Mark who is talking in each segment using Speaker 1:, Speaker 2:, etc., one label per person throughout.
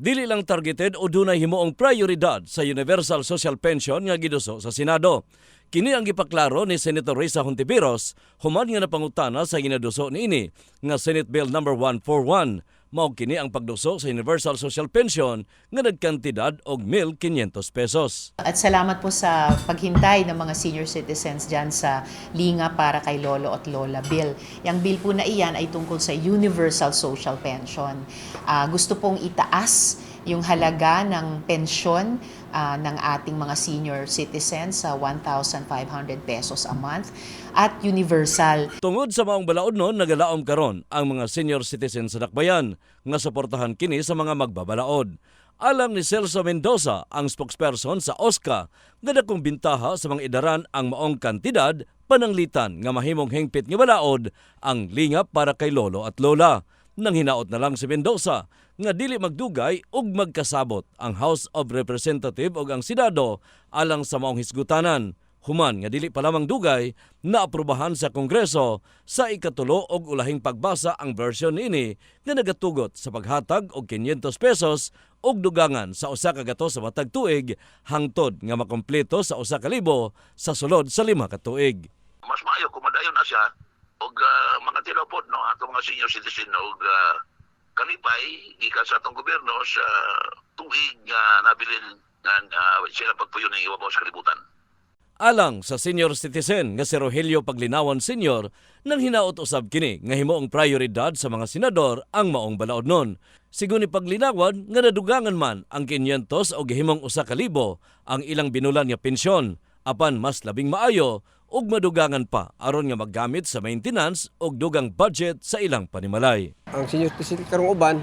Speaker 1: Dili lang targeted o dunay himuong prioridad sa Universal Social Pension nga giduso sa Senado. Kini ang gipaklaro ni Senator Risa Hontiveros human nga napangutana sa ginaduso niini nga Senate Bill number 141 mao kini ang pagduso sa Universal Social Pension nga nagkantidad og 1,500 pesos.
Speaker 2: At salamat po sa paghintay ng mga senior citizens dyan sa Linga para kay Lolo at Lola Bill. Yang bill po na iyan ay tungkol sa Universal Social Pension. Ah, gusto pong itaas yung halaga ng pensyon ah, ng ating mga senior citizens sa 1,500 pesos a month at universal.
Speaker 1: Tungod sa maong balaod nun, nagalaom karon ang mga senior citizens sa Dakbayan nga suportahan kini sa mga magbabalaod. Alang ni Celso Mendoza, ang spokesperson sa OSCA, nga dakong bintaha sa mga idaran ang maong kantidad pananglitan nga mahimong hingpit nga balaod ang lingap para kay lolo at lola. Nang hinaot na lang si Mendoza nga dili magdugay ug magkasabot ang House of Representative ug ang Senado alang sa maong hisgutanan human nga dili pa lamang dugay na aprubahan sa Kongreso sa ikatulo og ulahing pagbasa ang version niini nga nagatugot sa paghatag og 500 pesos og dugangan sa usa ka gato sa matag tuig hangtod nga makompleto sa usa ka libo sa sulod sa lima ka tuig.
Speaker 3: mas maayo kung madayon na siya og ah, mga tilapod no ato mga senior citizen og uh, kalipay gikan sa atong gobyerno sa tuig nga nabilin nga ah, sila pagpuyo ng iwabaw sa kalibutan.
Speaker 1: Alang sa senior citizen nga si Rogelio Paglinawan Senior nang hinaot usab kini nga himoong prioridad sa mga senador ang maong balaod nun. Sigun ni Paglinawan nga nadugangan man ang 500 o gihimong usa ka libo ang ilang binulan nga pensyon apan mas labing maayo ug madugangan pa aron nga maggamit sa maintenance ug dugang budget sa ilang panimalay.
Speaker 4: ang senior citizen karong uban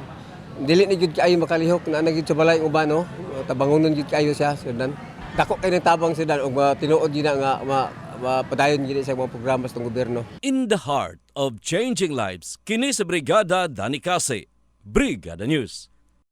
Speaker 4: dili ni gyud kaayo makalihok na nagid sa balay uban no tabangonon gyud kaayo siya sudan dako kay ng tabang sudan ug tinuod gyud na nga ma, mapadayon gyud sa mga programa sa gobyerno
Speaker 1: In the heart of changing lives, kini sa Brigada Dani Kase, Brigada News.